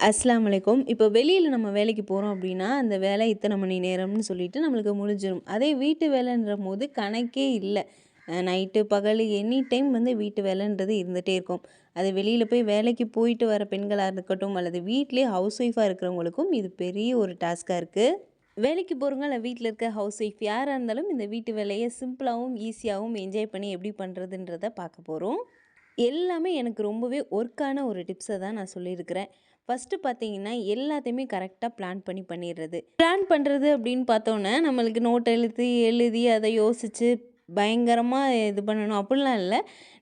அஸ்லாம் அலைக்கும் இப்போ வெளியில் நம்ம வேலைக்கு போகிறோம் அப்படின்னா அந்த வேலை இத்தனை மணி நேரம்னு சொல்லிட்டு நம்மளுக்கு முடிஞ்சிடும் அதே வீட்டு வேலைன்ற போது கணக்கே இல்லை. நைட்டு பகல் எனி டைம் வந்து வீட்டு வேலைன்றது இருந்துகிட்டே இருக்கும். அது வெளியில் போய் வேலைக்கு போயிட்டு வர பெண்களாக இருக்கட்டும் அல்லது வீட்டிலே ஹவுஸ் ஒய்ஃபாக இருக்கிறவங்களுக்கும் இது பெரிய ஒரு டாஸ்க்காக இருக்குது வேலைக்கு போகிறவங்க இல்லை வீட்டில் இருக்க ஹவுஸ் ஒய்ஃப் யாராக இருந்தாலும் இந்த வீட்டு வேலையை சிம்பிளாகவும் ஈஸியாகவும் என்ஜாய் பண்ணி எப்படி பண்ணுறதுன்றத பார்க்க போகிறோம் எல்லாமே எனக்கு ரொம்பவே ஒர்க்கான ஒரு டிப்ஸை தான் நான் சொல்லியிருக்கிறேன். ஃபஸ்ட்டு பார்த்தீங்கன்னா எல்லாத்தையுமே கரெக்டாக பிளான் பண்ணி பண்ணிடுறது. பிளான் பண்ணுறது அப்படின்னு பார்த்தோன்னே நம்மளுக்கு நோட் எழுதி எழுதி அதை யோசித்து பயங்கரமாக இது பண்ணணும். அப்படிலாம் இல்லை.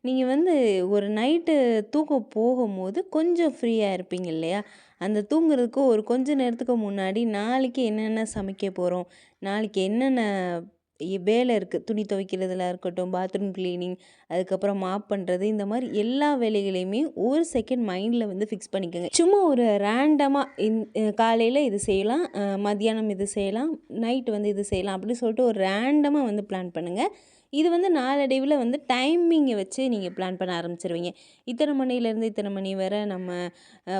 நீங்கள் வந்து ஒரு நைட்டு தூக்கம் போகும்போது கொஞ்சம் ஃப்ரீயாக இருப்பீங்க இல்லையா? அந்த தூங்குறதுக்கு ஒரு கொஞ்ச நேரத்துக்கு முன்னாடி நாளைக்கு என்னென்ன சமைக்க போகிறோம் நாளைக்கு என்னென்ன வேலை இருக்குது துணி துவைக்கிறதுல இருக்கட்டும் பாத்ரூம் க்ளீனிங் அதுக்கப்புறம் மாப் பண்ணுறது இந்த மாதிரி எல்லா வேலைகளையுமே ஒரு செகண்ட் மைண்டில் வந்து ஃபிக்ஸ் பண்ணிக்கோங்க. சும்மா ஒரு ரேண்டமாக இந் காலையில் இது செய்யலாம் மதியானம் மத்தியானம் இது செய்யலாம் நைட் வந்து இது செய்யலாம் அப்படின்னு சொல்லிட்டு ஒரு ரேண்டமாக வந்து பிளான் பண்ணுங்கள் இது வந்து நாளடைவில் வந்து டைமிங்கை வச்சு நீங்கள் பிளான் பண்ண ஆரம்பிச்சிருவீங்க. இத்தனை மணிலேருந்து இத்தனை மணி வரை நம்ம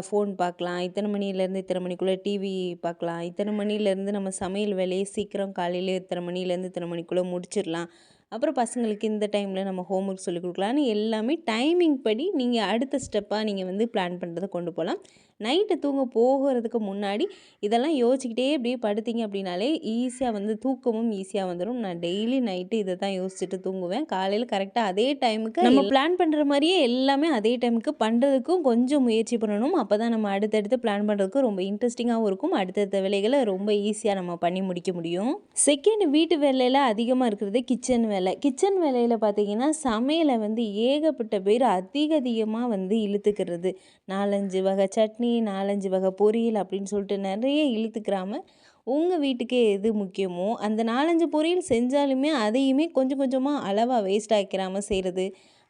ஃபோன் பார்க்கலாம். இத்தனை மணிலேருந்து இத்தனை மணிக்குள்ளே டிவி பார்க்கலாம். இத்தனை மணிலேருந்து நம்ம சமையல் வேலையை சீக்கிரம் காலையில் இத்தனை மணிலேருந்து இத்தனை மணிக்குள்ளே முடிச்சிடலாம். அப்புறம் பசங்களுக்கு இந்த டைமில் நம்ம ஹோம் ஒர்க் சொல்லிக் கொடுக்கலான்னு எல்லாமே டைமிங் படி நீங்கள் அடுத்த ஸ்டெப்பாக நீங்கள் வந்து பிளான் பண்ணுறதை கொண்டு போகலாம். நைட்டு தூங்க போகிறதுக்கு முன்னாடி இதெல்லாம் யோசிச்சுக்கிட்டே அப்படியே படுத்தீங்க அப்படின்னாலே ஈஸியாக வந்து தூக்கமும் ஈஸியாக வந்துடும் நான் டெய்லி நைட்டு இதை தான் யோசிச்சுட்டு தூங்குவேன். காலையில் கரெக்டாக அதே டைமுக்கு நம்ம பிளான் பண்ணுற மாதிரியே எல்லாமே அதே டைமுக்கு பண்ணுறதுக்கும் கொஞ்சம் முயற்சி பண்ணணும். அப்போ தான் நம்ம அடுத்தடுத்து பிளான் பண்ணுறதுக்கு ரொம்ப இன்ட்ரெஸ்டிங்காகவும் இருக்கும். அடுத்தடுத்த வேலைகளை ரொம்ப ஈஸியாக நம்ம பண்ணி முடிக்க முடியும். செகண்ட் வீட்டு வேலையில் அதிகமாக இருக்கிறது கிச்சன் வேலை. கிச்சன் வேலையில் பார்த்தீங்கன்னா சமையலை வந்து ஏகப்பட்ட பேர் அதிக அதிகமாக வந்து இழுத்துக்கிறது. நாலஞ்சு வகை சட்னி நாலஞ்சு வகை பொரியல் அப்படின்னு சொல்லிட்டு நிறைய இழுத்துக்கிறாம உங்கள் வீட்டுக்கே எது முக்கியமோ அந்த நாலஞ்சு பொரியல் செஞ்சாலுமே அதையுமே கொஞ்சம் கொஞ்சமாக அளவாக வேஸ்ட் ஆக்கிராமல் செய்கிறது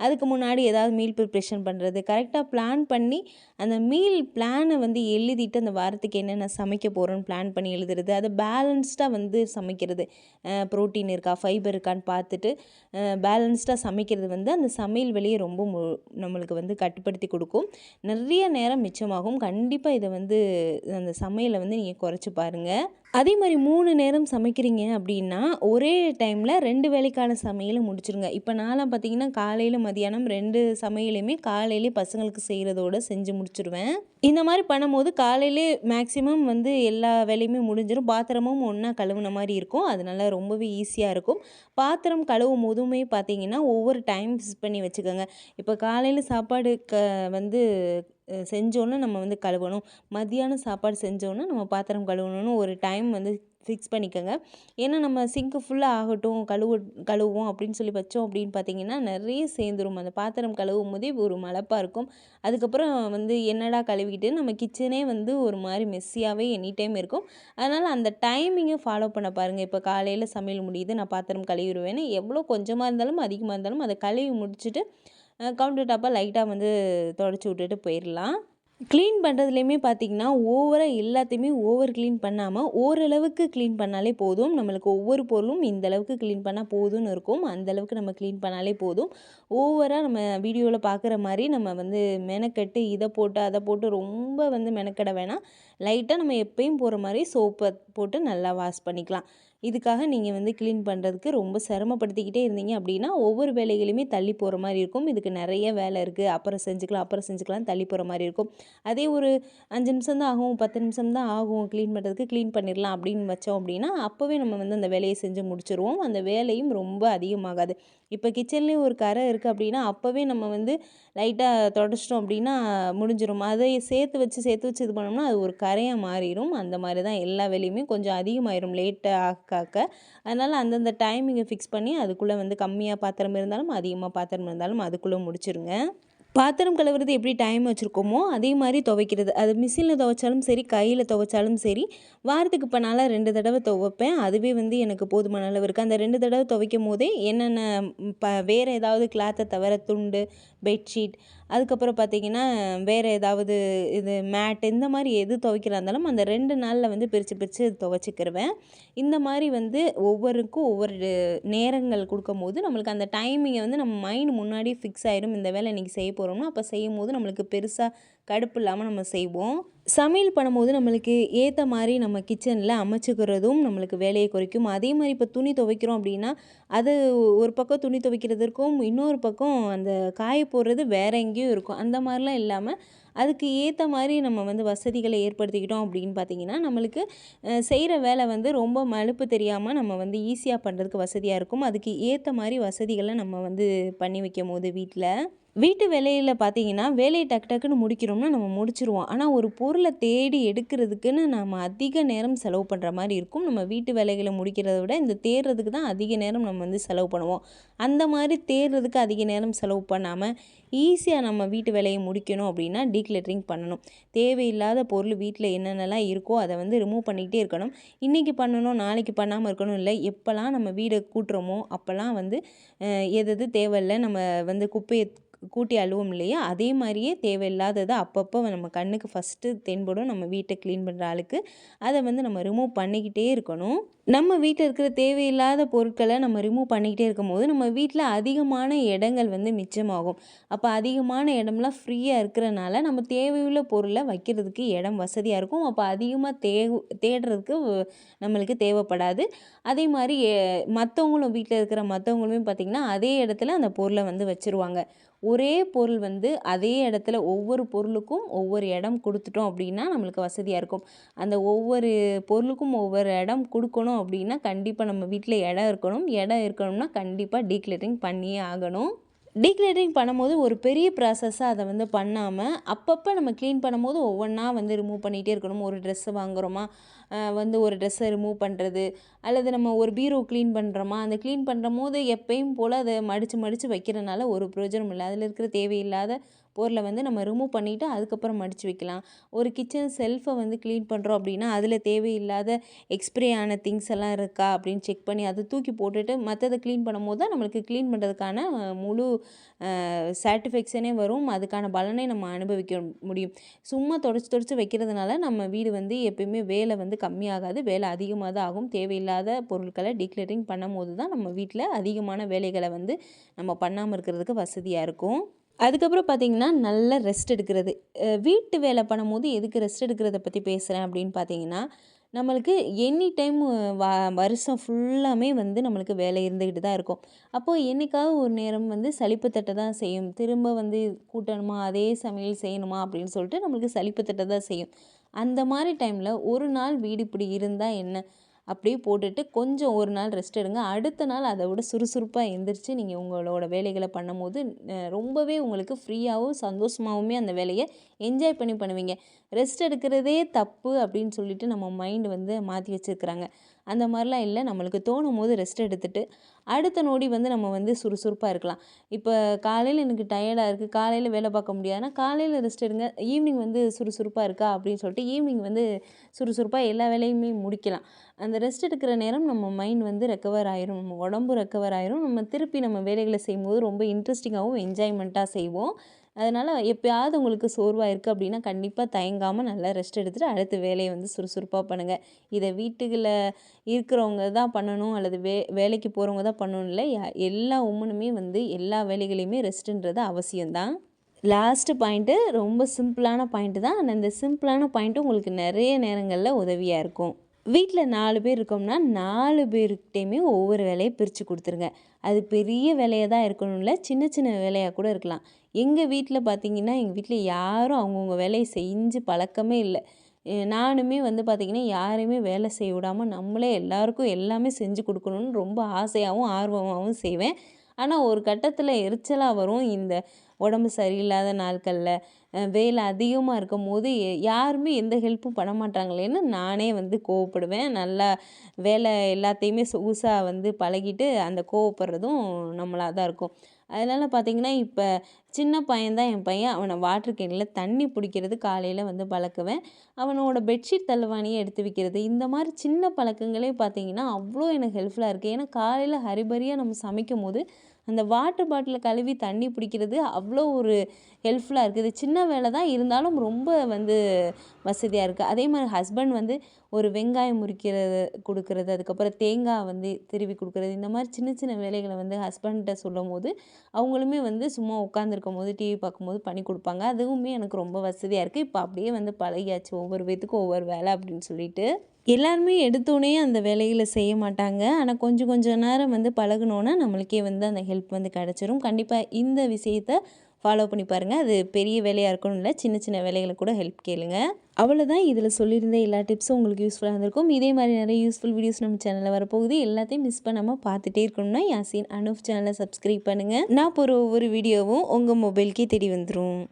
அதுக்கு முன்னாடி ஏதாவது மீல் ப்ரிப்ரேஷன் பண்ணுறது கரெக்டாக பிளான் பண்ணி அந்த மீல் பிளானை வந்து எழுதிட்டு அந்த வாரத்துக்கு என்னென்ன சமைக்க போகிறோன்னு பிளான் பண்ணி எழுதுறது. அதை பேலன்ஸ்டாக வந்து சமைக்கிறது. ப்ரோட்டீன் இருக்கா ஃபைபர் இருக்கான்னு பார்த்துட்டு பேலன்ஸ்டாக சமைக்கிறது வந்து அந்த சமையல் வேலையை ரொம்ப மு நம்மளுக்கு வந்து கட்டுப்படுத்தி கொடுக்கும். நிறைய நேரம் மிச்சமாகும். கண்டிப்பாக இதை வந்து அந்த சமையலை வந்து நீங்கள் குறைச்சி பாருங்கள் அதே மாதிரி மூணு நேரம் சமைக்கிறீங்க அப்படின்னா ஒரே டைமில் ரெண்டு வேலைக்கான சமையலை முடிச்சிருங்க. இப்போ நான்லாம் பார்த்தீங்கன்னா காலையில் மதியானம் ரெண்டு சமையலையுமே காலையிலே பசங்களுக்கு செய்கிறதோட செஞ்சு முடிச்சிருவேன். இந்த மாதிரி பண்ணும்போது காலையிலே மேக்ஸிமம் வந்து எல்லா வேலையுமே முடிஞ்சிடும் பாத்திரமும் ஒன்றா கழுவுன மாதிரி இருக்கும். அதனால ரொம்பவே ஈஸியாக இருக்கும். பாத்திரம் கழுவும் போதுமே பார்த்தீங்கன்னா ஒவ்வொரு டைம் ஃபிக்ஸ் பண்ணி வச்சுக்கோங்க. இப்போ காலையில் சாப்பாடு க வந்து செஞ்சோன்னே நம்ம வந்து கழுவணும். மதியானம் சாப்பாடு செஞ்சோன்னே நம்ம பாத்திரம் கழுவணும்னு ஒரு டைம் வந்து ஃபிக்ஸ் பண்ணிக்கோங்க. ஏன்னா நம்ம சிங்க்கு ஃபுல்லாக ஆகட்டும் கழுவு கழுவுவோம் அப்படின்னு சொல்லி வச்சோம் அப்படின்னு பார்த்தீங்கன்னா நிறைய சேர்ந்துரும். அந்த பாத்திரம் கழுவும் போதே ஒரு மலப்பாக இருக்கும். அதுக்கப்புறம் வந்து என்னடா கழுவிக்கிட்டு நம்ம கிச்சனே வந்து ஒரு மாதிரி மெஸ்ஸியாகவே எனி டைம் இருக்கும். அதனால் அந்த டைமிங்கை ஃபாலோ பண்ண பாருங்கள் இப்போ காலையில் சமையல் முடியுது நான் பாத்திரம் கழுவிடுவேன்னு. எவ்வளோ கொஞ்சமாக இருந்தாலும் அதிகமாக இருந்தாலும் அதை கழுவி முடிச்சுட்டு கவுண்டர் டாப்பாக லைட்டாக வந்து தொடச்சி விட்டுட்டு போயிடலாம். க்ளீன் பண்ணுறதுலையுமே பார்த்திங்கன்னா ஓவராக எல்லாத்தையுமே ஓவர் க்ளீன் பண்ணாமல் ஓரளவுக்கு க்ளீன் பண்ணாலே போதும். நம்மளுக்கு ஒவ்வொரு பொருளும் இந்த அளவுக்கு க்ளீன் பண்ணால் போதும்னு இருக்கும். அந்தளவுக்கு நம்ம க்ளீன் பண்ணாலே போதும். ஓவராக நம்ம வீடியோவில் பார்க்குற மாதிரி நம்ம வந்து மெனக்கெட்டு இதை போட்டு அதை போட்டு ரொம்ப வந்து மெனக்கெட வேணாம். லைட்டாக நம்ம எப்பயும் போகிற மாதிரி சோப்பை போட்டு நல்லா வாஷ் பண்ணிக்கலாம். இதுக்காக நீங்கள் வந்து க்ளீன் பண்ணுறதுக்கு ரொம்ப சிரமப்படுத்திக்கிட்டே இருந்தீங்க அப்படின்னா ஒவ்வொரு வேலைகளையுமே தள்ளி போகிற மாதிரி இருக்கும். இதுக்கு நிறைய வேலை இருக்குது அப்புறம் செஞ்சுக்கலாம் அப்புறம் செஞ்சுக்கலாம் தள்ளி போகிற மாதிரி இருக்கும். அதே ஒரு அஞ்சு நிமிஷம் தான் ஆகும் பத்து நிமிஷம் தான் ஆகும் க்ளீன் பண்ணுறதுக்கு க்ளீன் பண்ணிடலாம் அப்படின்னு வச்சோம் அப்படின்னா அப்போவே நம்ம வந்து அந்த வேலையை செஞ்சு முடிச்சிருவோம். அந்த வேலையும் ரொம்ப அதிகமாகாது. இப்போ கிச்சன்லேயும் ஒரு கரை இருக்குது அப்படின்னா அப்போவே நம்ம வந்து லைட்டாக தொடச்சிட்டோம் அப்படின்னா முடிஞ்சிடும் அதை சேர்த்து வச்சு சேர்த்து வச்சு இது பண்ணோம்னா அது ஒரு கரையாக மாறிடும் அந்த மாதிரி தான் எல்லா வேலையுமே கொஞ்சம் அதிகமாயிரும் லேட்டாக ஆக்க ஆக்க அதனால் அந்தந்த டைமிங்கை ஃபிக்ஸ் பண்ணி அதுக்குள்ளே வந்து கம்மியாக பாத்திரம் இருந்தாலும் அதிகமாக பாத்திரம் இருந்தாலும் அதுக்குள்ளே முடிச்சிருங்க. பாத்திரம் கழுவுறது எப்படி டைம் வச்சுருக்கோமோ அதே மாதிரி துவைக்கிறது. அது மிஷினில் துவைச்சாலும் சரி கையில் துவைச்சாலும் சரி வாரத்துக்கு இப்போ நாளாக ரெண்டு தடவை துவைப்பேன். அதுவே வந்து எனக்கு போதுமான அளவு இருக்குது அந்த ரெண்டு தடவை துவைக்கும் போதே என்னென்ன ப வேறு ஏதாவது கிளாத்தை தவிர துண்டு பெட்ஷீட் அதுக்கப்புறம் பார்த்தீங்கன்னா வேறு ஏதாவது இது மேட் இந்த மாதிரி எது துவைக்கிறா இருந்தாலும் அந்த ரெண்டு நாளில் வந்து பிரித்து பிரித்து துவைச்சிக்கிருவேன். இந்த மாதிரி வந்து ஒவ்வொருக்கும் ஒவ்வொரு நேரங்கள் கொடுக்கும்போது நம்மளுக்கு அந்த டைமிங்கை வந்து நம்ம மைண்ட் முன்னாடியே ஃபிக்ஸ் ஆயிடும் இந்த வேலை இன்றைக்கி செய்ய போகிறோம்னா அப்போ செய்யும் போது நம்மளுக்கு பெருசாக கடுப்பு இல்லாமல் நம்ம செய்வோம். சமையல் பண்ணும்போது நம்மளுக்கு ஏற்ற மாதிரி நம்ம கிச்சனில் அமைச்சுக்கிறதும் நம்மளுக்கு வேலையை குறைக்கும். அதே மாதிரி இப்போ துணி துவைக்கிறோம் அப்படின்னா அது ஒரு பக்கம் துணி துவைக்கிறதுக்கும் இன்னொரு பக்கம் அந்த காய போடுறது வேற எங்கேயும் இருக்கும். அந்த மாதிரிலாம் இல்லாமல் அதுக்கு ஏற்ற மாதிரி நம்ம வந்து வசதிகளை ஏற்படுத்திக்கிட்டோம் அப்படின்னு பார்த்தீங்கன்னா நம்மளுக்கு செய்கிற வேலை வந்து ரொம்ப மலுப்பு தெரியாமல் நம்ம வந்து ஈஸியாக பண்ணுறதுக்கு வசதியாக இருக்கும். அதுக்கு ஏற்ற மாதிரி வசதிகளை நம்ம வந்து பண்ணி வைக்கும் போது வீட்டில் வீட்டு வேலையில் பார்த்தீங்கன்னா வேலையை டக்கு டக்குன்னு முடிக்கிறோம்னா நம்ம முடிச்சிருவோம். ஆனால் ஒரு பொருளை தேடி எடுக்கிறதுக்குன்னு நம்ம அதிக நேரம் செலவு பண்ணுற மாதிரி இருக்கும். நம்ம வீட்டு வேலைகளை முடிக்கிறத விட இந்த தேடுறதுக்கு தான் அதிக நேரம் நம்ம வந்து செலவு பண்ணுவோம். அந்த மாதிரி தேடுறதுக்கு அதிக நேரம் செலவு பண்ணாமல் ஈஸியாக நம்ம வீட்டு வேலையை முடிக்கணும் அப்படின்னா டீக்ளட்டரிங் பண்ணணும். தேவையில்லாத பொருள் வீட்டில் என்னென்னலாம் இருக்கோ அதை வந்து ரிமூவ் பண்ணிக்கிட்டே இருக்கணும். இன்றைக்கி பண்ணணும் நாளைக்கு பண்ணாமல் இருக்கணும் இல்லை எப்போல்லாம் நம்ம வீடை கூட்டுறோமோ அப்போல்லாம் வந்து எது எது தேவையில்லை நம்ம வந்து குப்பையை கூட்டி அழுவோம் இல்லையா? அதே மாதிரியே தேவையில்லாததை அப்பப்போ நம்ம கண்ணுக்கு ஃபஸ்ட்டு தென்படும். நம்ம வீட்டை க்ளீன் பண்ணுற ஆளுக்கு. அதை வந்து நம்ம ரிமூவ் பண்ணிக்கிட்டே இருக்கணும். நம்ம வீட்டில் இருக்கிற தேவையில்லாத பொருட்களை நம்ம ரிமூவ் பண்ணிக்கிட்டே இருக்கும்போது நம்ம வீட்டில் அதிகமான இடங்கள் வந்து மிச்சமாகும். அப்போ அதிகமான இடம்லாம் ஃப்ரீயாக இருக்கிறனால நம்ம தேவையுள்ள பொருளை வைக்கிறதுக்கு இடம் வசதியாக இருக்கும். அப்போ அதிகமாக தே தேடுறதுக்கு நம்மளுக்கு தேவைப்படாது. அதே மாதிரி மற்றவங்களும் வீட்டில் இருக்கிற மற்றவங்களுமே பார்த்திங்கன்னா அதே இடத்துல அந்த பொருளை வந்து வச்சுருவாங்க. ஒரே பொருள் வந்து அதே இடத்துல ஒவ்வொரு பொருளுக்கும் ஒவ்வொரு இடம் கொடுத்துட்டோம் அப்படின்னா நம்மளுக்கு வசதியாக இருக்கும். அந்த ஒவ்வொரு பொருளுக்கும் ஒவ்வொரு இடம் கொடுக்கணும் அப்படின்னா கண்டிப்பாக நம்ம வீட்டில் இடம் இருக்கணும். இடம் இருக்கணும்னா கண்டிப்பாக டீக்ளரிங் பண்ணியே ஆகணும். டீக்ளரிங் பண்ணும்போது ஒரு பெரிய ப்ராசஸ்ஸாக அதை வந்து பண்ணாமல் அப்பப்போ நம்ம க்ளீன் பண்ணும்போது ஒவ்வொன்றா வந்து ரிமூவ் பண்ணிகிட்டே இருக்கணும். ஒரு ட்ரெஸ்ஸு வாங்குகிறோமா வந்து ஒரு ட்ரெஸ்ஸை ரிமூவ் பண்ணுறது அல்லது நம்ம ஒரு பீரோ க்ளீன் பண்ணுறோமா அந்த க்ளீன் பண்ணுற போது எப்பயும் போல் அதை மடித்து மடித்து வைக்கிறனால ஒரு பிரயோஜனம் இல்லை. அதில் இருக்கிற தேவையில்லாத பொருளை வந்து நம்ம ரிமூவ் பண்ணிவிட்டு அதுக்கப்புறம் மடித்து வைக்கலாம். ஒரு கிச்சன் செல்ஃபை வந்து க்ளீன் பண்ணுறோம் அப்படின்னா அதில் தேவையில்லாத எக்ஸ்பிரே ஆன திங்ஸ் எல்லாம் இருக்கா அப்படின்னு செக் பண்ணி அதை தூக்கி போட்டுட்டு மற்றதை க்ளீன் பண்ணும்போது தான் நம்மளுக்கு க்ளீன் பண்ணுறதுக்கான முழு சாட்டிஸ்ஃபேக்ஷனே வரும். அதுக்கான பலனை நம்ம அனுபவிக்க முடியும். சும்மா தொடச்சி தொடச்சி வைக்கிறதுனால நம்ம வீடு வந்து எப்பயுமே வேலை வந்து கம்மியாகாது வேலை அதிகமாக தான் ஆகும். தேவையில்லாத பொருட்களை டிக்ளரிங் பண்ணும் போது தான் நம்ம வீட்டில் அதிகமான வேலைகளை வந்து நம்ம பண்ணாமல் இருக்கிறதுக்கு வசதியாக இருக்கும். அதுக்கப்புறம் பார்த்திங்கன்னா நல்ல ரெஸ்ட் எடுக்கிறது. வீட்டு வேலை பண்ணும்போது எதுக்கு ரெஸ்ட் எடுக்கிறத பற்றி பேசுகிறேன் அப்படின்னு பார்த்தீங்கன்னா நம்மளுக்கு எனி டைம் வ வருஷம் ஃபுல்லாமே வந்து நம்மளுக்கு வேலை இருந்துக்கிட்டு தான் இருக்கும். அப்போது என்றைக்காவது ஒரு நேரம் வந்து சலிப்பு தட்டை தான் செய்யும். திரும்ப வந்து கூட்டணுமா அதே சமையல் செய்யணுமா அப்படின்னு சொல்லிட்டு நம்மளுக்கு சலிப்பு தட்டை தான் செய்யும். அந்த மாதிரி டைமில் ஒரு நாள் வீடு இப்படி இருந்தால் என்ன? அப்படியே போட்டுட்டு கொஞ்சம் ஒரு நாள் ரெஸ்ட் எடுங்க. அடுத்த நாள் அதை விட சுறுசுறுப்பாக எந்திரிச்சு நீங்கள் உங்களோட வேலைகளை பண்ணும்போது ரொம்பவே உங்களுக்கு ஃப்ரீயாகவும் சந்தோஷமாகவுமே அந்த வேலையை என்ஜாய் பண்ணி பண்ணுவீங்க. ரெஸ்ட் எடுக்கிறதே தப்பு அப்படின்னு சொல்லிட்டு நம்ம மைண்டு வந்து மாற்றி வச்சுருக்குறாங்க. அந்த மாதிரிலாம் இல்லை. நம்மளுக்கு தோணும் போது ரெஸ்ட் எடுத்துகிட்டு அடுத்த நொடி வந்து நம்ம வந்து சுறுசுறுப்பாக இருக்கலாம். இப்போ காலையில் எனக்கு டயர்டாக இருக்குது காலையில் வேலை பார்க்க முடியாதுன்னா காலையில் ரெஸ்ட் எடுங்க. ஈவினிங் வந்து சுறுசுறுப்பாக இருக்கா அப்படின்னு சொல்லிட்டு ஈவினிங் வந்து சுறுசுறுப்பாக எல்லா வேலையுமே முடிக்கலாம். அந்த ரெஸ்ட் எடுக்கிற நேரம் நம்ம மைண்ட் வந்து ரெக்கவர் ஆயிரும். நம்ம உடம்பு ரெக்கவர் ஆயிரும். நம்ம திருப்பி நம்ம வேலைகளை செய்யும்போது ரொம்ப இன்ட்ரெஸ்டிங்காகவும் என்ஜாய்மெண்ட்டாக செய்வோம். அதனால் எப்போயாவது உங்களுக்கு சோர்வாக இருக்குது அப்படின்னா கண்டிப்பாக தயங்காமல் நல்லா ரெஸ்ட் எடுத்துகிட்டு அடுத்த வேலையை வந்து சுறுசுறுப்பாக பண்ணுங்கள் இதை வீட்டுகளில் இருக்கிறவங்க தான் பண்ணணும் அல்லது வே வேலைக்கு போகிறவங்க தான் பண்ணணும் இல்லை எல்லா உமனுமே வந்து எல்லா வேலைகளையுமே ரெஸ்ட்டுன்றது அவசியம்தான். லாஸ்ட்டு பாயிண்ட்டு ரொம்ப சிம்பிளான பாயிண்ட்டு தான். ஆனால் இந்த சிம்பிளான பாயிண்ட்டு உங்களுக்கு நிறைய நேரங்களில் உதவியாக இருக்கும். வீட்டில் நாலு பேர் இருக்கோம்னா நாலு பேருக்கிட்டையுமே ஒவ்வொரு வேலையை பிரித்து கொடுத்துருங்க. அது பெரிய வேலையாக தான் இருக்கணும்ல சின்ன சின்ன வேலையாக கூட இருக்கலாம். எங்கள் வீட்டில் பார்த்தீங்கன்னா எங்கள் வீட்டில் யாரும் அவங்கவுங்க வேலையை செஞ்சு பழக்கமே இல்லை. நானுமே வந்து பார்த்திங்கன்னா யாரையுமே வேலை செய்ய விடாமல் நம்மளே எல்லாருக்கும் எல்லாமே செஞ்சு கொடுக்கணுன்னு ரொம்ப ஆசையாகவும் ஆர்வமாகவும் செய்வேன். ஆனால் ஒரு கட்டத்தில் எரிச்சலாக வரும் இந்த உடம்பு சரியில்லாத நாட்களில். வேலை அதிகமாக இருக்கும் போது யாருமே எந்த ஹெல்ப்பும் பண்ண மாட்டாங்களேன்னு நானே வந்து கோவப்படுவேன். நல்லா வேலை எல்லாத்தையுமே சொகுசாக வந்து பழகிட்டு அந்த கோவப்படுறதும் நம்மளாக தான் இருக்கும். அதனால் பார்த்திங்கன்னா இப்போ சின்ன பையன்தான் என் பையன். அவனை வாட்ரு கேனில் தண்ணி பிடிக்கிறது காலையில் வந்து பழக்குவேன். அவனோட பெட்ஷீட் தள்ளுவாணியை எடுத்து வைக்கிறது. இந்த மாதிரி சின்ன பழக்கங்களே பார்த்திங்கன்னா அவ்வளோ எனக்கு ஹெல்ப்ஃபுல்லாக இருக்குது ஏன்னா காலையில் ஹரிபரியாக நம்ம சமைக்கும் போது அந்த வாட்டர் பாட்டிலை கழுவி தண்ணி பிடிக்கிறது அவ்வளோ ஒரு ஹெல்ப்ஃபுல்லாக இருக்குது சின்ன வேலை தான் இருந்தாலும் ரொம்ப வந்து வசதியாக இருக்குது அதே மாதிரி ஹஸ்பண்ட் வந்து ஒரு வெங்காயம் முறிக்கிறது கொடுக்குறது அதுக்கப்புறம் தேங்காய் வந்து திருவி கொடுக்குறது இந்த மாதிரி சின்ன சின்ன வேலைகளை வந்து ஹஸ்பண்ட்ட சொல்லும் போது அவங்களுமே வந்து சும்மா உட்காந்துருக்கும் போது டிவி பார்க்கும்போது பண்ணி கொடுப்பாங்க. அதுவுமே எனக்கு ரொம்ப வசதியாக இருக்குது இப்போ அப்படியே வந்து பழகியாச்சு. ஒவ்வொரு பேத்துக்கும் ஒவ்வொரு வேலை அப்படின்னு சொல்லிட்டு. எல்லாருமே எடுத்தோடனே அந்த வேலைகளை செய்ய மாட்டாங்க. ஆனால் கொஞ்சம் கொஞ்சம் நேரம் வந்து பழகுனோன்னா நம்மளுக்கே வந்து அந்த ஹெல்ப் வந்து கிடச்சிரும். கண்டிப்பாக இந்த விஷயத்த ஃபாலோ பண்ணி பாருங்கள் அது பெரிய வேலையாக இருக்கணும் இல்லை சின்ன சின்ன வேலைகளை கூட ஹெல்ப் கேளுங்க. அவ்வளோதான் இதில் சொல்லியிருந்த எல்லா டிப்ஸும் உங்களுக்கு யூஸ்ஃபுல்லாக இருந்திருக்கும். இதே மாதிரி நிறைய யூஸ்ஃபுல் வீடியோஸ் நம்ம சேனலில் வரப்போகுது. எல்லாத்தையும் மிஸ் பண்ணாமல் பார்த்துட்டே இருக்கணும்னா யாசின் அனுஃப் சேனலை சப்ஸ்கிரைப் பண்ணுங்கள் நான் போகிற ஒவ்வொரு வீடியோவும் உங்கள் மொபைலுக்கே தேடி வந்துடும்